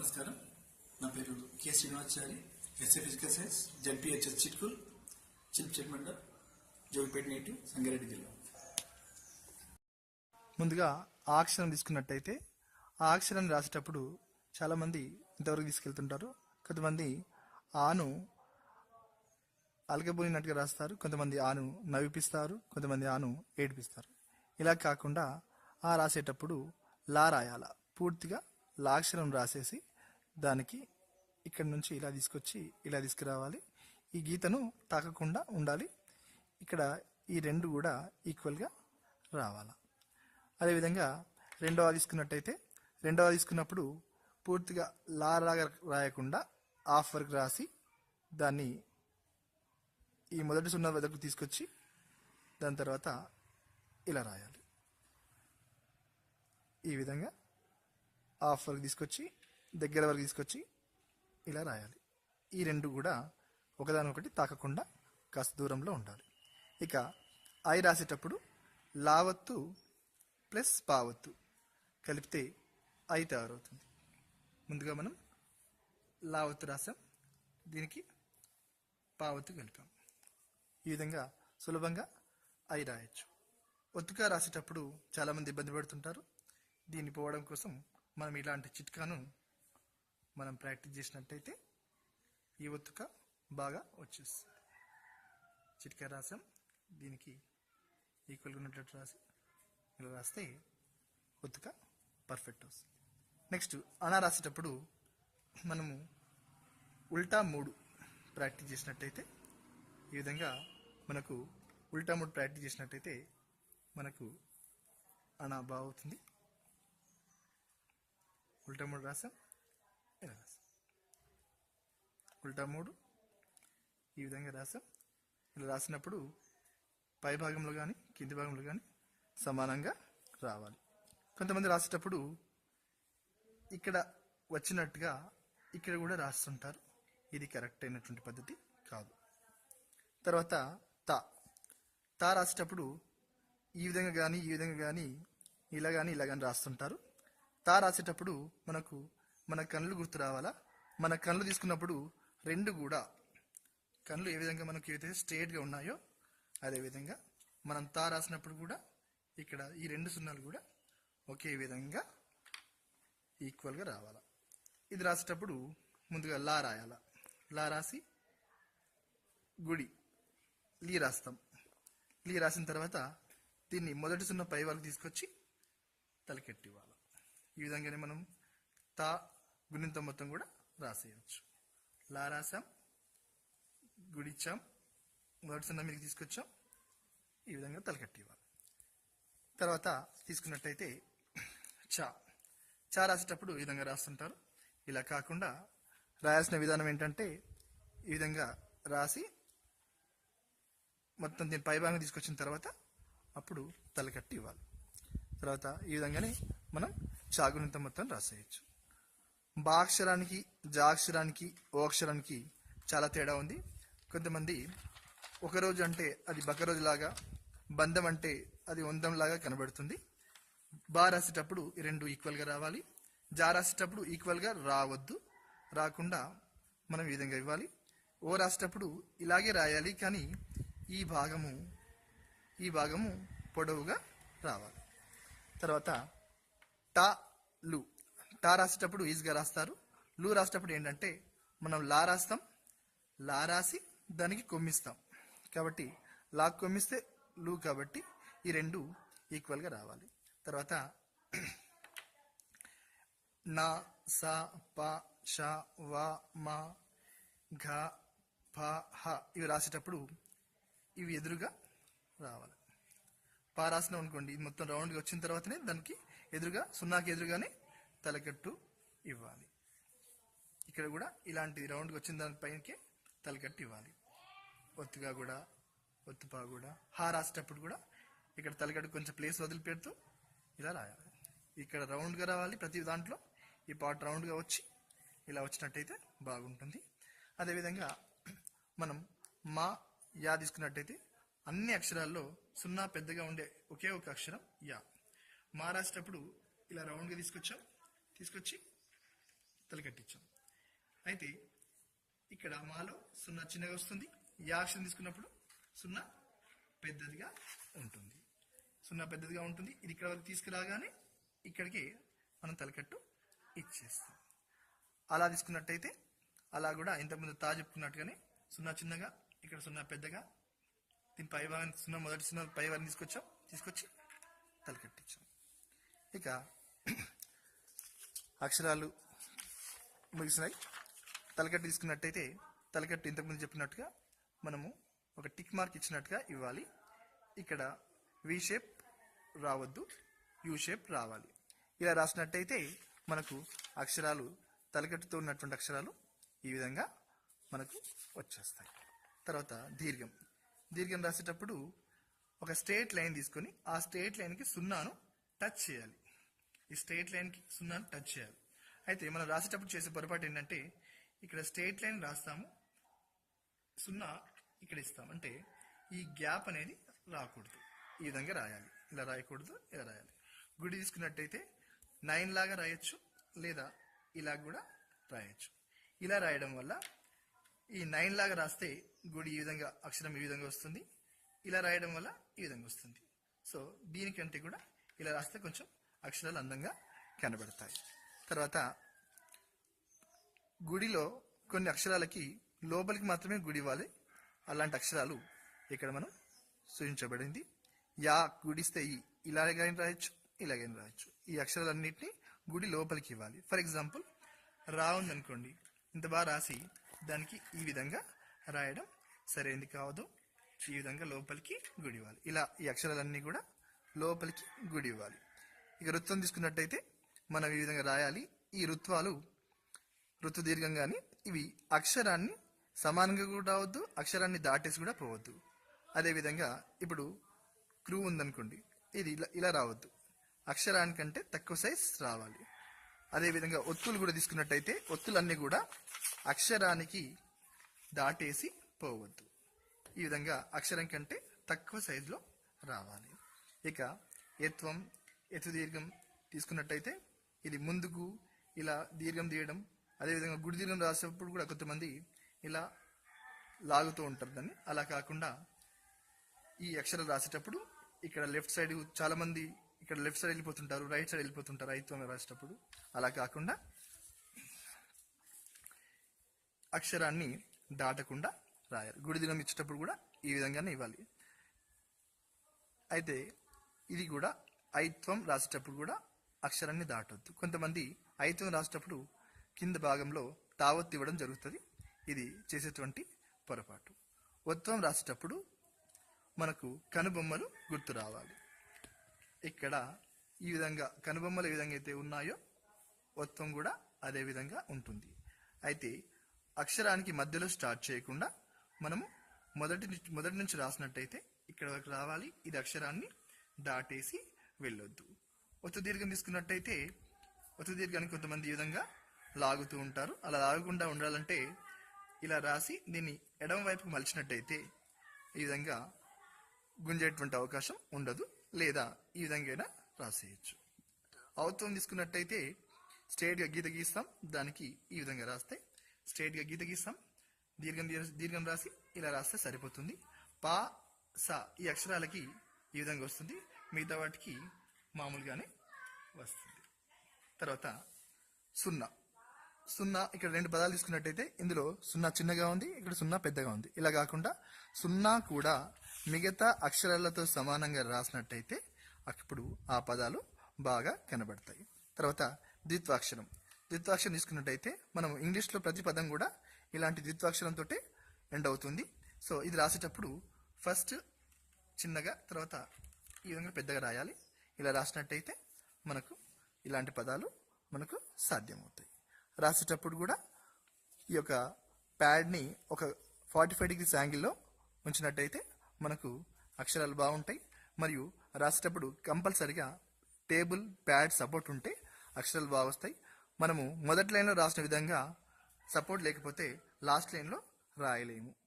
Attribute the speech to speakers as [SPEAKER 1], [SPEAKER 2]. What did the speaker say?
[SPEAKER 1] నమస్కారం. నా పేరు K Srinivachari SA physical science ZPHS Chitkul చిల్ప్ చెట్మండ జోగిపేట నేటివ్ సంగారెడ్డి జిల్లా.
[SPEAKER 2] ముందుగా ఆ అక్షరం తీసుకున్నట్టయితే ఆ అక్షరాన్ని రాసేటప్పుడు చాలామంది ఇంతవరకు తీసుకెళ్తుంటారు. కొంతమంది ఆను అలకబోలినట్టుగా రాస్తారు. కొంతమంది ఆను నవ్విపిస్తారు. కొంతమంది ఆను ఏడిపిస్తారు. ఇలా కాకుండా ఆ రాసేటప్పుడు లా రాయాల. పూర్తిగా లాక్షరం రాసేసి దానికి ఇక్కడి నుంచి ఇలా తీసుకొచ్చి ఇలా తీసుకురావాలి. ఈ గీతను తాకకుండా ఉండాలి. ఇక్కడ ఈ రెండు కూడా ఈక్వల్గా రావాలి. అదేవిధంగా రెండవ తీసుకున్నట్టయితే రెండవ తీసుకున్నప్పుడు పూర్తిగా లా రాయకుండా హాఫ్ వర్క్ రాసి దాన్ని ఈ మొదటి సున్నా వద్దకు తీసుకొచ్చి దాని తర్వాత ఇలా రాయాలి. ఈ విధంగా హాఫ్ వరకు తీసుకొచ్చి దగ్గర వరకు తీసుకొచ్చి ఇలా రాయాలి. ఈ రెండు కూడా ఒకదానికొకటి తాకకుండా కాస్త దూరంలో ఉండాలి. ఇక ఐ రాసేటప్పుడు లావత్తు ప్లస్ పావత్తు కలిపితే ఐ తయారవుతుంది ముందుగా మనం లావత్తు రాసాం. దీనికి పావత్తు కలిపాం. ఈ విధంగా సులభంగా ఐ రాయొచ్చు. ఒత్తుగా రాసేటప్పుడు చాలామంది ఇబ్బంది పడుతుంటారు. దీన్ని పోవడం కోసం మనం ఇలాంటి చిట్కాను మనం ప్రాక్టీస్ చేసినట్టయితే ఈ ఒత్తుక బాగా వచ్చేస్తుంది. చిట్కా రాసాం దీనికి ఈక్వల్గా ఉన్నట్టు రాసి ఇలా రాస్తే ఒత్తుక పర్ఫెక్ట్ వస్తుంది. నెక్స్ట్ అనా రాసేటప్పుడు మనము ఉల్టా మూడు ప్రాక్టీస్ చేసినట్టయితే ఈ విధంగా మనకు ఉల్టా మూడు ప్రాక్టీస్ చేసినట్టయితే మనకు అనా బాగుతుంది ఉల్టా మూడు రాసాం రాసాం. ఉల్టా మూడు. ఈ విధంగా రాసాం ఇలా రాసినప్పుడు పై భాగంలో కానీ కింది భాగంలో కానీ సమానంగా రావాలి. కొంతమంది రాసేటప్పుడు ఇక్కడ వచ్చినట్టుగా ఇక్కడ కూడా రాస్తుంటారు. ఇది కరెక్ట్ అయినటువంటి పద్ధతి కాదు. తర్వాత తా. తా రాసేటప్పుడు ఈ విధంగా కానీ ఈ విధంగా కానీ ఇలా కానీ ఇలా కానీ రాస్తుంటారు. తా రాసేటప్పుడు మనకు మన కళ్ళు గుర్తు రావాలా? మన కళ్ళు తీసుకున్నప్పుడు రెండు కూడా కళ్ళు ఏ విధంగా మనకు ఏదైతే స్ట్రేట్గా ఉన్నాయో అదేవిధంగా మనం తా రాసినప్పుడు కూడా ఇక్కడ ఈ రెండు సున్నాలు కూడా ఒకే విధంగా ఈక్వల్గా రావాలా. ఇది రాసేటప్పుడు ముందుగా లా రాయాల. లా రాసి గుడి లీ రాస్తాం. లీ రాసిన తర్వాత దీన్ని మొదటి సున్న పై వరకు తీసుకొచ్చి తలకెట్టివ్వాలి. ఈ విధంగానే మనం తా గుణింతం మొత్తం కూడా రాసేయచ్చు. లారాసం గుడిచ్చాం మొదటి సున్న మీకు తీసుకొచ్చాం. ఈ విధంగా తలకెట్టివ్వాలి. తర్వాత తీసుకున్నట్టయితే చా. చా రాసేటప్పుడు ఈ విధంగా రాస్తుంటారు. ఇలా కాకుండా రాయాల్సిన విధానం ఏంటంటే ఈ విధంగా రాసి మొత్తం దీని పైభాగం తీసుకొచ్చిన తర్వాత అప్పుడు తలకట్టి ఇవ్వాలి తర్వాత ఈ విధంగానే మనం చాగునింత మొత్తం రాసేయచ్చు. బా అక్షరానికి ఓక్షరానికి ఓ అక్షరానికి చాలా తేడా ఉంది. కొంతమంది ఒక రోజు అంటే అది బకరోజులాగా బంధం అంటే అది వందంలాగా కనబడుతుంది. బా రాసేటప్పుడు రెండు ఈక్వల్గా రావాలి. జా రాసేటప్పుడు ఈక్వల్గా రావద్దు. రాకుండా మనం ఈ విధంగా ఇవ్వాలి. ఓ రాసేటప్పుడు ఇలాగే రాయాలి కానీ ఈ భాగము ఈ భాగము పొడవుగా రావాలి. తర్వాత టా లు టా రాసేటప్పుడు ఈజీగా రాస్తారు. లూ రాసేటప్పుడు ఏంటంటే మనం లా రాస్తాం లా రాసి దానికి కొమ్మిస్తాం. కాబట్టి లా కొమ్మిస్తే లు కాబట్టి ఈ రెండు ఈక్వల్గా రావాలి. తర్వాత నా సా ప ష వ మ ఘ ఫ హ ఇవి రాసేటప్పుడు ఇవి ఎదురుగా రావాలి. పా రాసినాం అనుకోండి ఇది మొత్తం రౌండ్గా వచ్చిన తర్వాతనే దానికి ఎదురుగా సున్నాకి ఎదురుగానే తలకట్టు ఇవ్వాలి. ఇక్కడ కూడా ఇలాంటి రౌండ్గా వచ్చిన దానిపైనకే తలకట్టు ఇవ్వాలి. ఒత్తుగా కూడా ఒత్తుపా కూడా హా రాసేటప్పుడు కూడా ఇక్కడ తలకట్టు కొంచెం ప్లేస్ వదిలిపెడుతూ ఇలా రాయాలి. ఇక్కడ రౌండ్గా రావాలి ప్రతి దాంట్లో ఈ పాట రౌండ్గా వచ్చి ఇలా వచ్చినట్టయితే బాగుంటుంది. అదేవిధంగా మనం మా యా తీసుకున్నట్టయితే అన్ని అక్షరాల్లో సున్నా పెద్దగా ఉండే ఒకే ఒక అక్షరం యా. మా రాసేటప్పుడు ఇలా రౌండ్గా తీసుకొచ్చాం. తీసుకొచ్చి తలకట్టించాం అయితే ఇక్కడ మాలో సున్నా చిన్నగా వస్తుంది. ఈ తీసుకున్నప్పుడు సున్నా పెద్దదిగా ఉంటుంది. సున్నా పెద్దదిగా ఉంటుంది. ఇది ఇక్కడ వరకు తీసుకురాగానే ఇక్కడికి మనం తలకట్టు ఇచ్చేస్తాం. అలా తీసుకున్నట్టయితే అలా కూడా ఇంతకుముందు తా చెప్పుకున్నట్టుగానే సున్నా చిన్నగా ఇక్కడ సున్నా పెద్దగా దీని పై వారిని సున్నా మొదటి సున్నా పై వారిని తీసుకొచ్చాం. తీసుకొచ్చి తలకట్టించాం ఇక అక్షరాలు ముగిసినాయి. తలకట్టు తీసుకున్నట్టయితే తలకట్టు ఇంతకుముందు చెప్పినట్టుగా మనము ఒక టిక్ మార్క్ ఇచ్చినట్టుగా ఇవ్వాలి. ఇక్కడ వి షేప్ రావద్దు యూ షేప్ రావాలి. ఇలా రాసినట్టయితే మనకు అక్షరాలు తలకట్టుతో ఉన్నటువంటి అక్షరాలు ఈ విధంగా మనకు వచ్చేస్తాయి. తర్వాత దీర్ఘం. దీర్ఘం రాసేటప్పుడు ఒక స్ట్రేట్ లైన్ తీసుకొని ఆ స్ట్రేట్ లైన్కి సున్నాను టచ్ చేయాలి. ఈ స్ట్రేట్ లైన్కి సున్నాను టచ్ చేయాలి. అయితే మనం రాసేటప్పుడు చేసే పొరపాటు ఏంటంటే ఇక్కడ స్ట్రేట్ లైన్ రాస్తాము సున్నా ఇక్కడ ఇస్తాం. అంటే ఈ గ్యాప్ అనేది రాకూడదు. ఈ విధంగా రాయాలి. ఇలా రాయకూడదు ఇలా రాయాలి. గుడి తీసుకున్నట్టయితే నైన్ లాగా రాయొచ్చు లేదా ఇలా కూడా రాయొచ్చు. ఇలా రాయడం వల్ల ఈ నైన్ లాగా రాస్తే గుడి ఈ విధంగా అక్షరం ఈ విధంగా వస్తుంది. ఇలా రాయడం వల్ల ఈ విధంగా వస్తుంది. సో దీనికంటే కూడా ఇలా రాస్తే కొంచెం అక్షరాలు అందంగా కనబడతాయి. తర్వాత గుడిలో కొన్ని అక్షరాలకి లోపలికి మాత్రమే గుడి ఇవ్వాలి. అలాంటి అక్షరాలు ఇక్కడ మనం సూచించబడింది. యా గుడిస్తే ఈ ఇలాగైనా రాయొచ్చు ఇలాగైనా రాయొచ్చు. ఈ అక్షరాలన్నింటినీ గుడి లోపలికి ఇవ్వాలి. ఫర్ ఎగ్జాంపుల్ రా ఉందనుకోండి ఇంత బాగా రాసి దానికి ఈ విధంగా రాయడం సరైనది కావదు. ఈ విధంగా లోపలికి గుడి ఇవ్వాలి. ఇలా ఈ అక్షరాలన్నీ కూడా లోపలికి గుడి ఇవ్వాలి. ఇక వృత్తం తీసుకున్నట్టయితే మనం ఈ విధంగా రాయాలి. ఈ ఋత్వాలు ఋతు దీర్ఘంగాని ఇవి అక్షరాన్ని సమానంగా కూడా రావద్దు అక్షరాన్ని దాటేసి కూడా పోవద్దు. అదేవిధంగా ఇప్పుడు క్రూ ఉందనుకోండి ఇది ఇలా ఇలా రావద్దు. అక్షరానికంటే తక్కువ సైజ్ రావాలి. అదేవిధంగా ఒత్తులు కూడా తీసుకున్నట్టయితే ఒత్తులన్నీ కూడా అక్షరానికి దాటేసి పోవద్దు. ఈ విధంగా అక్షరం కంటే తక్కువ సైజులో రావాలి. ఇక ఎత్వం ఎత్తు దీర్ఘం తీసుకున్నట్టయితే ఇది ముందుకు ఇలా దీర్ఘం తీయడం అదేవిధంగా గుడి దీర్ఘం రాసేటప్పుడు కూడా కొంతమంది ఇలా లాగుతూ ఉంటారు దాన్ని. అలా కాకుండా ఈ అక్షరాలు రాసేటప్పుడు ఇక్కడ లెఫ్ట్ సైడ్ చాలామంది ఇక్కడ లెఫ్ట్ సైడ్ వెళ్ళిపోతుంటారు రైట్ సైడ్ వెళ్ళిపోతుంటారు ఐత్వం రాసేటప్పుడు. అలా కాకుండా అక్షరాన్ని దాటకుండా రాయాలి. గుడి దినం ఇచ్చేటప్పుడు కూడా ఈ విధంగానే ఇవ్వాలి. అయితే ఇది కూడా ఐత్వం రాసేటప్పుడు కూడా అక్షరాన్ని దాటొద్దు. కొంతమంది ఐత్వం రాసేటప్పుడు కింద భాగంలో తావత్తు ఇవ్వడం జరుగుతుంది. ఇది చేసేటువంటి పొరపాటు. ఒత్వం రాసేటప్పుడు మనకు కనుబొమ్మలు గుర్తు రావాలి. ఇక్కడ ఈ విధంగా కనుబొమ్మలు ఏ విధంగా అయితే ఉన్నాయో ఒత్వం కూడా అదే విధంగా ఉంటుంది. అయితే అక్షరానికి మధ్యలో స్టార్ట్ చేయకుండా మనము మొదటి నుంచి- మొదటి నుంచి రాసినట్టయితే ఇక్కడ వరకు రావాలి. ఇది అక్షరాన్ని దాటేసి వెళ్ళొద్దు. ఒత్తు దీర్ఘం తీసుకున్నట్టయితే ఒత్తు దీర్ఘానికి కొంతమంది ఈ విధంగా లాగుతూ ఉంటారు. అలా లాగకుండా ఉండాలంటే ఇలా రాసి దీన్ని ఎడమ వైపుకు మలిచినట్టయితే ఈ విధంగా గుంజేటువంటి అవకాశం ఉండదు లేదా ఈ విధంగా రాసేయచ్చు. అవత్వం తీసుకున్నట్టయితే స్ట్రేట్గా గీత గీస్తాం దానికి ఈ విధంగా రాస్తే స్ట్రేట్గా గీత గీస్తాం దీర్ఘం దీర్ఘం రాసి ఇలా రాస్తే సరిపోతుంది. పా స ఈ అక్షరాలకి ఈ విధంగా వస్తుంది. మిగతా వాటికి మామూలుగానే వస్తుంది. తర్వాత సున్నా. సున్నా ఇక్కడ రెండు పదాలు తీసుకున్నట్టయితే ఇందులో సున్నా చిన్నగా ఉంది ఇక్కడ సున్నా పెద్దగా ఉంది. ఇలా కాకుండా సున్నా కూడా మిగతా అక్షరాలతో సమానంగా రాసినట్టయితే అప్పుడు ఆ పదాలు బాగా కనబడతాయి. తర్వాత ద్విత్వాక్షరం. ద్విత్వాక్షరం తీసుకున్నట్టయితే మనం ఇంగ్లీష్లో ప్రతి పదం కూడా ఇలాంటి ద్విత్వాక్షరంతో ఎండ్ అవుతుంది. సో ఇది రాసేటప్పుడు ఫస్ట్ చిన్నగా తర్వాత ఈ విధంగా పెద్దగా రాయాలి. ఇలా రాసినట్టయితే మనకు ఇలాంటి పదాలు మనకు సాధ్యమవుతాయి. రాసేటప్పుడు కూడా ఈ యొక్క ప్యాడ్ని ఒక ఫార్టీ ఫైవ్ డిగ్రీస్ యాంగిల్లో ఉంచినట్టయితే మనకు అక్షరాలు బాగుంటాయి. మరియు రాసేటప్పుడు కంపల్సరిగా టేబుల్ ప్యాడ్ సపోర్ట్ ఉంటే అక్షరాలు బాగా వస్తాయి. మనము మొదటి లైన్లో రాసిన విధంగా సపోర్ట్ లేకపోతే లాస్ట్ లైన్లో రాయలేము.